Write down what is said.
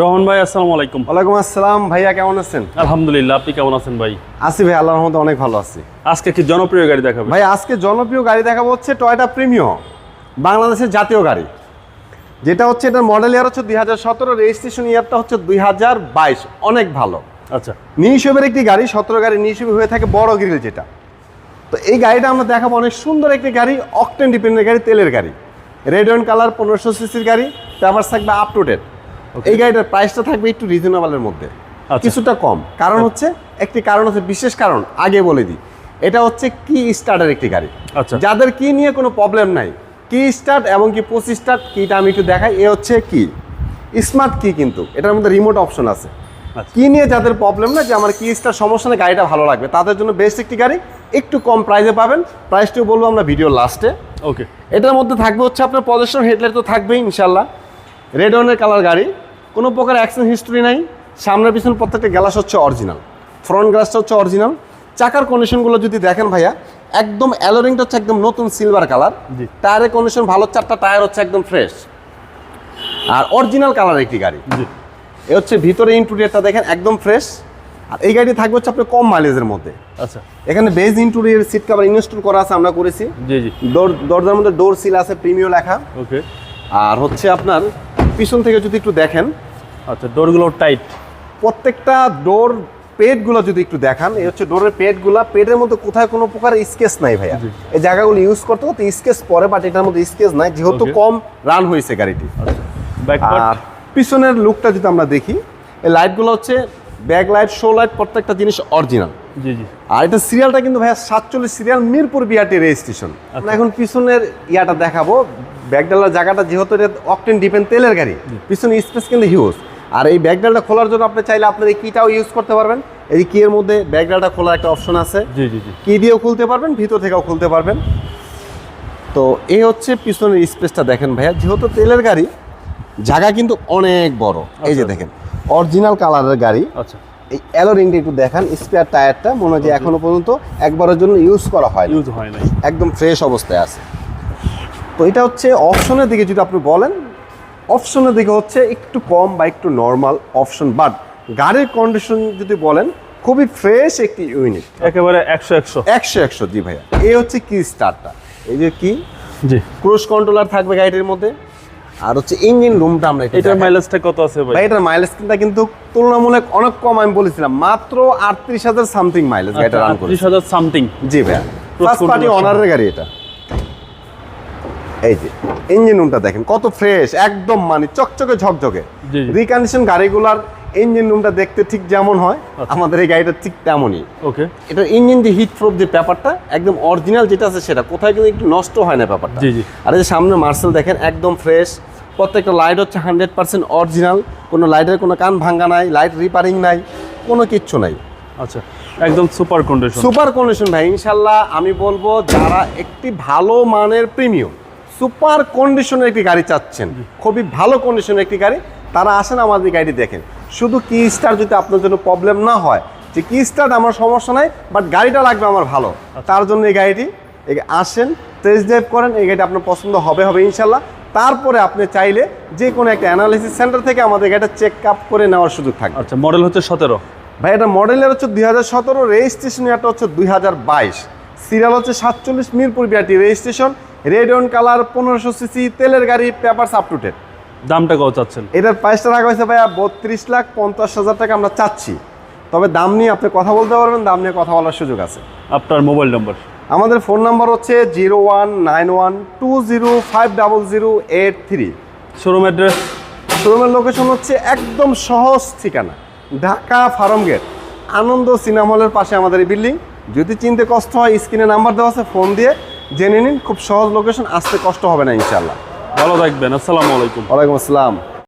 রহমান ভাই আসসালামু আলাইকুম। ওয়ালাইকুম আসসালাম। ভাইয়া কেমন আছেন? আলহামদুলিল্লাহ আপনি কেমন আছেন ভাই? আছি ভাই আল্লাহর রহমতে অনেক ভালো আছি। আজকে কি জনপ্রিয় গাড়ি দেখাবে। ভাই আজকে জনপ্রিয় গাড়ি দেখাবো হচ্ছে টয়টা প্রিমিয়ম বাংলাদেশের জাতীয় গাড়ি। যেটা হচ্ছে এটার মডেল ইয়ার হচ্ছে দুই হাজার সতেরো রেজিস্ট্রেশন ইয়ারটা হচ্ছে দুই হাজার বাইশ। অনেক ভালো। আচ্ছা। নিউসবের একটি গাড়ি সতেরো গাড়ি নিউসবে হয়ে থাকে বড় গ্রিল যেটা। তো এই গাড়িটা আমরা দেখাবো অনেক সুন্দর একটি গাড়ি অকটেন ডিপেন্ডেন্ট গাড়ি তেলের গাড়ি। রেড অ্যান্ড কালার পনেরোশো সিসির গাড়ি পেপার থাকবে আপ টু ডেট এই গাড়িটার প্রাইসটা থাকবে একটু রিজনেবলের মধ্যে। আচ্ছা। কিছুটা কম। কারণ হচ্ছে একটি কারণ হচ্ছে বিশেষ কারণ আগে বলে দিই। এটা হচ্ছে কি স্টার্টের একটি গাড়ি। আচ্ছা। যাদের কি নিয়ে কোনো প্রবলেম নাই কি স্টার্ট এবং কি পঁচিশ স্টার্ট কিটা আমি একটু দেখাই এ হচ্ছে কি স্মার্ট কি কিন্তু এটার মধ্যে রিমোট অপশন আছে। আচ্ছা। কি নিয়ে যাদের প্রবলেম না যে আমার কি স্টার সমস্যা নেই গাড়িটা ভালো লাগবে তাদের জন্য বেস্ট একটি গাড়ি একটু কম প্রাইসে পাবেন। প্রাইসটিও বলব আমরা ভিডিও লাস্টে ওকে এটার মধ্যে থাকবে হচ্ছে আপনার পজিশন হেডলাইট তো থাকবেই ইনশাল্লাহ রেড অনের কালার গাড়ি। কোনো প্রকার অ্যাক্সিডেন্ট হিস্ট্রি নাই। সামনের পিছন প্রত্যেকটা গ্লাস হচ্ছে অরিজিনাল ফ্রন্ট গ্লাসটা হচ্ছে অরিজিনাল চাকার কন্ডিশনগুলো যদি দেখেন ভাইয়া একদম অ্যালোরিংটা হচ্ছে একদম নতুন সিলভার কালার জি। টায়ারের কন্ডিশন ভালো চারটা টায়ার হচ্ছে একদম ফ্রেশ আর অরিজিনাল কালার একটি গাড়ি। জি। এ হচ্ছে ভিতরে ইন্টুরিয়ারটা দেখেন একদম ফ্রেশ আর এই গাড়ি থাকবে হচ্ছে আপনার কম মাইলেজের মধ্যে। আচ্ছা। এখানে beige interior seat cover install করা আছে আমরা করেছি। জি জি। দর দরজার মধ্যে ডোর সিল আছে প্রিমিয় লেখা। ওকে। আর হচ্ছে আপনার পিছন থেকে যদি একটু দেখেন আচ্ছা ডোরগুলো টাইট প্রত্যেকটা ডোর পেডগুলো যদি একটু দেখান এই হচ্ছে ডোরের পেডগুলো পেটের মধ্যে কোথায় কোনো প্রকার স্কেচ নাই ভাইয়া। এই জায়গাগুলো ইউজ করতে করতে স্কেচ পরে বাট এটার মধ্যে স্কেচ নাই যেহেতু কম রান হয়েছে গাড়িটি। আচ্ছা আর পিছনের লুকটা যদি আমরা দেখি এই লাইটগুলো হচ্ছে ব্যাক লাইট শো লাইট প্রত্যেকটা জিনিস অরিজিনাল জি জি। আর এটা সিরিয়ালটা কিন্তু ভাইয়া সাতচল্লিশ সিরিয়াল মিরপুর বিআরটি রেজিস্ট্রেশন আমরা এখন পিছনের ইয়াটা দেখাবো। ব্যাকডালার জায়গাটা যেহেতু এটা অকটেন ডিপেন্ড তেলের গাড়ি পিছনে স্পেস কিন্তু হিউজ আর এই ব্যাকডালটা খোলার জন্য আপনি চাইলে আপনার এই কিটাও ইউজ করতে পারবেন। এই কি এর মধ্যে ব্যাকডালটা খোলার একটা অপশন আছে। জি জি জি। কি দিয়েও খুলতে পারবেন ভিতর থেকেও খুলতে পারবেন। তো এই হচ্ছে পিছনের স্পেসটা দেখেন ভাইয়া। যেহেতু তেলের গাড়ি জায়গা কিন্তু অনেক বড়। এই যে আচ্ছা। দেখেন। অরিজিনাল কালারের গাড়ি। আচ্ছা। এই অ্যালো রিংটা একটু দেখান স্পেয়ার টায়ারটা মনে হয় যে এখনও পর্যন্ত একবারের জন্য ইউজ করা হয় ইউজ হয় নাই। একদম ফ্রেশ অবস্থায় আছে। তো এটা হচ্ছে অপশনের দিকে যদি আপনি বলেন অপশনের দিকে হচ্ছে একটু কম বা একটু নর্মাল অপশন বাট গাড়ির কন্ডিশন যদি বলেন খুবই ফ্রেশ একটি ইউনিট একেবারে একশো একশো। একশো একশো জি ভাইয়া। এই হচ্ছে কি স্টারটা এই যে কি জি। ক্রুজ কন্ট্রোলার থাকবে গাড়িটির মধ্যে। আর হচ্ছে ইঞ্জিন রুমটা আমরা এটার মাইলেজটা কত আছে ভাই? ভাই এটার মাইলেজ কিন্তু কিন্তু তুলনামূলক অনেক কম আমি বলেছিলাম। মাত্র আটত্রিশ হাজার সামথিং মাইলেজ গাড়িটা রান করে ত্রিশ হাজার সামথিং জি Cross ফার্স্ট পার্টি অনারের গাড়ি এটা। এই যে ইঞ্জিন রুমটা দেখেন কত ফ্রেশ একদম মানে চকচকে ঝকঝকে। রিকন্ডিশন গাড়িগুলার ইঞ্জিন রুমটা দেখতে ঠিক যেমন হয় আচ্ছা। আমাদের এই গাড়িটা ঠিক তেমনই। ওকে। এটা ইঞ্জিন যে হিট প্রুফ যে ব্যাপারটা একদম অরিজিনাল যেটা আছে সেটা কোথায় কিন্তু একটু নষ্ট হয় না ব্যাপারটা। জি, জি। আর এই যে সামনে মার্সেল দেখেন একদম ফ্রেশ প্রত্যেকটা লাইট হচ্ছে হান্ড্রেড পার্সেন্ট অরিজিনাল কোনো লাইটের কোনো কান ভাঙ্গা নাই লাইট রিপেয়ারিং নাই কোনো কিচ্ছু নাই। আচ্ছা একদম সুপার কন্ডিশন সুপার কন্ডিশন ভাই ইনশাল্লাহ আমি বলব যারা একটি ভালো মানের প্রিমিয়াম সুপার কন্ডিশনের একটি গাড়ি চাচ্ছেন খুবই ভালো কন্ডিশনের একটি গাড়ি তারা আসেন আমাদের গাড়ি দেখেন। শুধু কি স্টার যদি আপনার জন্য প্রবলেম না হয় যে কি স্টার আমার সমস্যা নাই বাট গাড়িটা লাগবে আমার ভালো তার জন্য এই গাড়িটি আসেন টেস্ট ড্রাইভ করেন এই গাড়িটা আপনার পছন্দ হবে হবে ইনশাল্লাহ তারপরে আপনি চাইলে যে কোনো একটা অ্যানালিসিস সেন্টার থেকে আমাদের গাড়িটা চেক আপ করে নেওয়ার সুযোগ থাকবে। আচ্ছা মডেল হচ্ছে সতেরো। ভাই এটা মডেলের হচ্ছে দুই হাজার সতেরো রেজিস্ট্রেশন এটা হচ্ছে দুই হাজার বাইশ। সিরিয়াল হচ্ছে সাতচল্লিশ Mirpur BRT registration red on colour পনেরোশো সিসি তেলের গাড়ি পেপারস আপ টু ডেট দামটা কত চাচ্ছেন? এটার প্রাইসটা রাখা হয়েছে ভাইয়া বত্রিশ লাখ পঞ্চাশ হাজার টাকা আমরা চাচ্ছি। তবে দাম নিয়ে আপনি কথা বলতে পারবেন দাম নিয়ে কথা বলার সুযোগ আছে। আপনার মোবাইল নাম্বার আমাদের ফোন নাম্বার হচ্ছে zero one nine one two zero five double zero eight three. Showroom address? শোরুমের লোকেশন হচ্ছে একদম সহজ ঠিকানা ঢাকা ফার্ম গেট। আনন্দ সিনেমা হলের পাশে আমাদের এই বিল্ডিং। যদি চিনতে কষ্ট হয় স্ক্রিনে নাম্বার দেওয়া আছে ফোন দিয়ে জেনে নিন খুব সহজ লোকেশন আসতে কষ্ট হবে না ইনশাল্লাহ ভালো থাকবেন আসসালামু আলাইকুম। ওয়ালাইকুম আসসালাম।